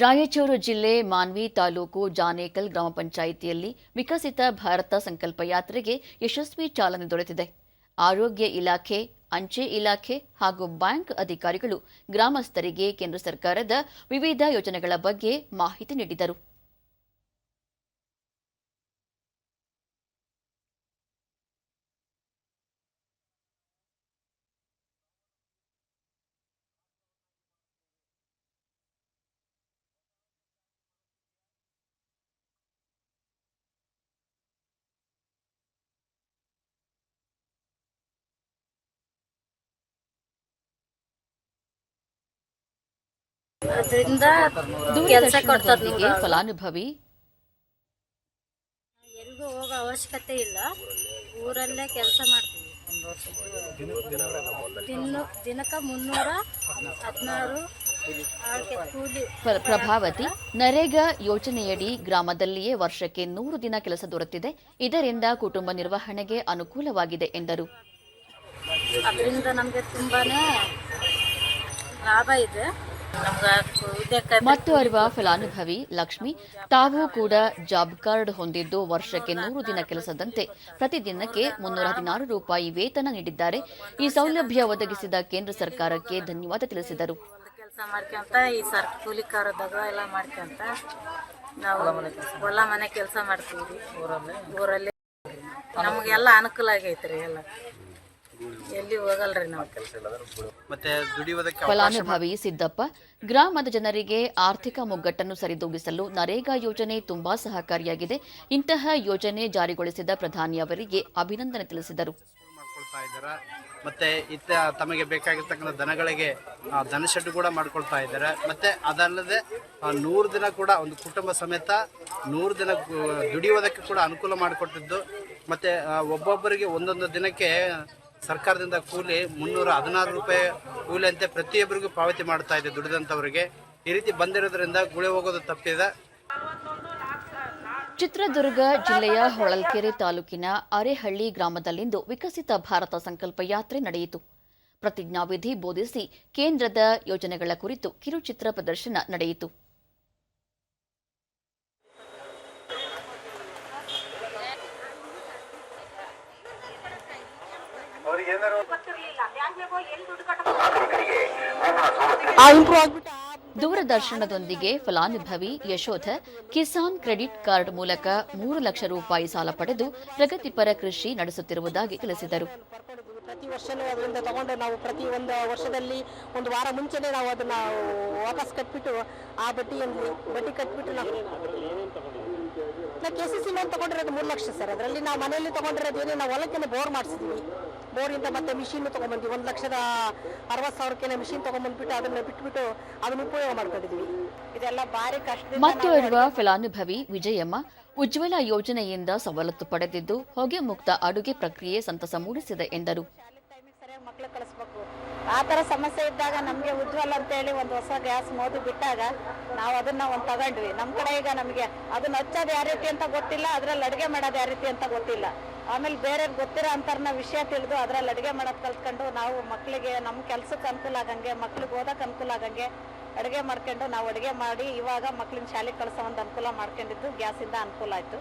ರಾಯಚೂರು ಜಿಲ್ಲೆ ಮಾನ್ವಿ ತಾಲೂಕು ಜಾನೇಕಲ್ ಗ್ರಾಮ ಪಂಚಾಯಿತಿಯಲ್ಲಿ ವಿಕಸಿತ ಭಾರತ ಸಂಕಲ್ಪ ಯಾತ್ರೆಗೆ ಯಶಸ್ವಿ ಚಾಲನೆ ದೊರೆತಿದೆ. ಆರೋಗ್ಯ ಇಲಾಖೆ, ಅಂಚೆ ಇಲಾಖೆ ಹಾಗೂ ಬ್ಯಾಂಕ್ ಅಧಿಕಾರಿಗಳು ಗ್ರಾಮಸ್ಥರಿಗೆ ಕೇಂದ್ರ ಸರ್ಕಾರದ ವಿವಿಧ ಯೋಜನೆಗಳ ಬಗ್ಗೆ ಮಾಹಿತಿ ನೀಡಿದರು. ಅದರಿಂದ ಕೆಲಸ ಕೊಡ್ತಾರೆ ದೂರದರ್ಶನದೊಂದಿಗೆ ಫಲಾನುಭವಿ ಎಲ್ಲಿಗೂ ಹೋಗೋ ಅವಶ್ಯಕತೆ ಇಲ್ಲ. ಊರಲ್ಲೇ ಕೆಲಸ ಮಾಡ್ತೀವಿ. ದಿನ ದಿನಕ್ಕೆ ಮುನ್ನೂರ ಹದಿನಾರು ಪ್ರಭಾವತಿ ನರೇಗಾ ಯೋಜನೆಯಡಿ ಗ್ರಾಮದಲ್ಲಿಯೇ ವರ್ಷಕ್ಕೆ ನೂರು ದಿನ ಕೆಲಸ ದೊರೆತಿದೆ. ಇದರಿಂದ ಕುಟುಂಬ ನಿರ್ವಹಣೆಗೆ ಅನುಕೂಲವಾಗಿದೆ ಎಂದರು. ಅದರಿಂದ ನಮಗೆ ತುಂಬಾನೇ ಲಾಭ ಇದೆ. ಮತ್ತು ಅರಿವ, ಫಲಾನುಭವಿ, ಲಕ್ಷ್ಮಿ, ತಾವು ಕೂಡ ಜಾಬ್ ಕಾರ್ಡ್ ಹೊಂದಿದ್ದು ವರ್ಷಕ್ಕೆ ನೂರು ದಿನ ಕೆಲಸದಂತೆ ಪ್ರತಿದಿನಕ್ಕೆ ಮುನ್ನೂರ ಹದಿನಾರು ರೂಪಾಯಿ ವೇತನ ನೀಡಿದ್ದಾರೆ. ಈ ಸೌಲಭ್ಯ ಒದಗಿಸಿದ ಕೇಂದ್ರ ಸರ್ಕಾರಕ್ಕೆ ಧನ್ಯವಾದ ತಿಳಿಸಿದರು. ಈ ಕೂಲಿ ಎಲ್ಲ ನಾವು ಮನೆ ಕೆಲಸ ಮಾಡ್ತೀವಿ. ನಮಗೆಲ್ಲ ಅನುಕೂಲ ಆಗೈತ್ರಿ ಎಲ್ಲ. ಎಲ್ಲಿ ಹೋಗಲ್ರಿ ನಾವು? ಮತ್ತೆ ಫಲಾನುಭವಿ ಸಿದ್ದಪ್ಪ ಗ್ರಾಮದ ಜನರಿಗೆ ಆರ್ಥಿಕ ಮುಗ್ಗಟ್ಟನ್ನು ಸರಿದೂಗಿಸಲು ನರೇಗಾ ಯೋಜನೆ ತುಂಬಾ ಸಹಕಾರಿಯಾಗಿದೆ. ಇಂತಹ ಯೋಜನೆ ಜಾರಿಗೊಳಿಸಿದ ಪ್ರಧಾನಿ ಅವರಿಗೆ ಅಭಿನಂದನೆ ತಿಳಿಸಿದರು. ಮತ್ತೆ ಇತ್ತ ತಮಗೆ ಬೇಕಾಗಿರ್ತಕ್ಕಂಥ ದನಗಳಿಗೆ ಆ, ದನ ಶೆಡ್ ಕೂಡ ಮಾಡ್ಕೊಳ್ತಾ ಇದ್ದಾರೆ? ಮತ್ತೆ ಅದಲ್ಲದೆ ನೂರು ದಿನ ಕೂಡ ಒಂದು ಕುಟುಂಬ ಸಮೇತ ನೂರು ದಿನ ದುಡಿಯೋದಕ್ಕೆ ಕೂಡ ಅನುಕೂಲ ಮಾಡಿಕೊಟ್ಟಿದ್ದು. ಮತ್ತೆ ಒಬ್ಬೊಬ್ಬರಿಗೆ ಒಂದೊಂದು ದಿನಕ್ಕೆ ಸರ್ಕಾರದಿಂದ ಕೂಲಿ ಮುನ್ನೂರ ಹದಿನಾರು ರೂಪಾಯಿ ಕೂಲಿ ಅಂತೆ ಪ್ರತಿಯೊಬ್ಬರಿಗೂ ಪಾವತಿ ಮಾಡ್ತಾ ಇದೆ ದುಡಿದಂಥವರಿಗೆ. ಈ ರೀತಿ ಬಂದಿರೋದ್ರಿಂದ ಗುಳೆ ಹೋಗೋದು ತಪ್ಪಿದೆ. ಚಿತ್ರದುರ್ಗ ಜಿಲ್ಲೆಯ ಹೊಳಲ್ಕೆರೆ ತಾಲೂಕಿನ ಅರೆಹಳ್ಳಿ ಗ್ರಾಮದಲ್ಲಿಂದು ವಿಕಸಿತ ಭಾರತ ಸಂಕಲ್ಪ ಯಾತ್ರೆ ನಡೆಯಿತು. ಪ್ರತಿಜ್ಞಾವಿಧಿ ಬೋಧಿಸಿ ಕೇಂದ್ರದ ಯೋಜನೆಗಳ ಕುರಿತು ಕಿರುಚಿತ್ರ ಪ್ರದರ್ಶನ ನಡೆಯಿತು. ದೂರದರ್ಶನದೊಂದಿಗೆ ಫಲಾನುಭವಿ ಯಶೋಧ ಕಿಸಾನ್ ಕ್ರೆಡಿಟ್ ಕಾರ್ಡ್ ಮೂಲಕ ಮೂರು ಲಕ್ಷ ರೂಪಾಯಿ ಸಾಲ ಪಡೆದು ಪ್ರಗತಿಪರ ಕೃಷಿ ನಡೆಸುತ್ತಿರುವುದಾಗಿ ತಿಳಿಸಿದರು. ಪ್ರತಿ ವರ್ಷನೂ ಅದರಿಂದ ತಗೊಂಡು ನಾವು ಪ್ರತಿ ಒಂದು ವರ್ಷದಲ್ಲಿ ಒಂದು ವಾರ ಮುಂಚೆನೇ ನಾವು ಅದನ್ನ ವಾಪಸ್ ಕಟ್ಬಿಟ್ಟು ಆ ಬಡ್ಡಿಯಲ್ಲಿ ಬಡ್ಡಿ ಕಟ್ಬಿಟ್ಟು ನಾವು ನಾವು ಕೆ ಸಿ ಸಿ ಲೋನ್ ತಗೊಂಡಿರೋದು ಮೂರು ಲಕ್ಷ ಸರ್. ಅದರಲ್ಲಿ ನಾವು ಮನೆಯಲ್ಲಿ ತಗೊಂಡಿರೋದು ಏನೇ ನಾವು ಹೊಲಕ್ಕೆ ಬೋರ್ ಮಾಡಿಸಿದ್ವಿ. ಬೋರಿಂದ ಮತ್ತೆ ಮಿಷಿನ್ ತಗೊಂಡ್ಬಂದ್ವಿ ಒಂದು ಲಕ್ಷದ ಅರವತ್ತು ಸಾವಿರಕ್ಕೆ ಮಿಷಿನ್ ತಗೊಂಡ್ಬಂದ್ಬಿಟ್ಟು ಅದನ್ನ ಬಿಟ್ಬಿಟ್ಟು ಅದನ್ನ ಉಪಯೋಗ ಮಾಡ್ಕೊಂಡಿದ್ವಿ. ಇದೆಲ್ಲ ಬಾರಿ ಕಷ್ಟ ಮತ್ತು ಇರುವ ಫಲಾನುಭವಿ ವಿಜಯಮ್ಮ ಉಜ್ವಲ ಯೋಜನೆಯಿಂದ ಸವಲತ್ತು ಪಡೆದಿದ್ದು ಹೊಗೆ ಮುಕ್ತ ಅಡುಗೆ ಪ್ರಕ್ರಿಯೆ ಸಂತಸ ಮೂಡಿಸಿದೆ ಎಂದರು. ಕಳಿಸ್ಬೇಕು. ಆ ಥರ ಸಮಸ್ಯೆ ಇದ್ದಾಗ ನಮಗೆ ಉಜ್ವಲ್ ಅಂತೇಳಿ ಒಂದು ಹೊಸ ಗ್ಯಾಸ್ ಮೋದಿ ಬಿಟ್ಟಾಗ ನಾವು ಅದನ್ನ ಒಂದು ತಗೊಂಡ್ವಿ. ನಮ್ಮ ಕಡೆ ಈಗ ನಮಗೆ ಅದನ್ನ ಹಚ್ಚೋದು ಯಾವ ರೀತಿ ಅಂತ ಗೊತ್ತಿಲ್ಲ, ಅದ್ರಲ್ಲಿ ಅಡುಗೆ ಮಾಡೋದು ಯಾವ ರೀತಿ ಅಂತ ಗೊತ್ತಿಲ್ಲ. ಆಮೇಲೆ ಬೇರೆ ಗೊತ್ತಿರೋ ಅಂತಾರನ್ನ ವಿಷಯ ತಿಳಿದು ಅದ್ರಲ್ಲಿ ಅಡುಗೆ ಮಾಡೋದು ಕಲ್ತ್ಕೊಂಡು ನಾವು ಮಕ್ಕಳಿಗೆ ನಮ್ಮ ಕೆಲಸಕ್ಕೆ ಅನುಕೂಲ ಆಗಂಗೆ, ಮಕ್ಳಿಗೆ ಓದಕ್ಕೆ ಅನುಕೂಲ ಆಗಂಗೆ ಅಡುಗೆ ಮಾಡ್ಕೊಂಡು ನಾವು ಅಡುಗೆ ಮಾಡಿ ಇವಾಗ ಮಕ್ಳಿನ ಶಾಲೆಗೆ ಕಳಿಸೋ ಒಂದು ಅನುಕೂಲ ಮಾಡ್ಕೊಂಡಿದ್ದು ಗ್ಯಾಸಿಂದ ಅನುಕೂಲ ಆಯಿತು.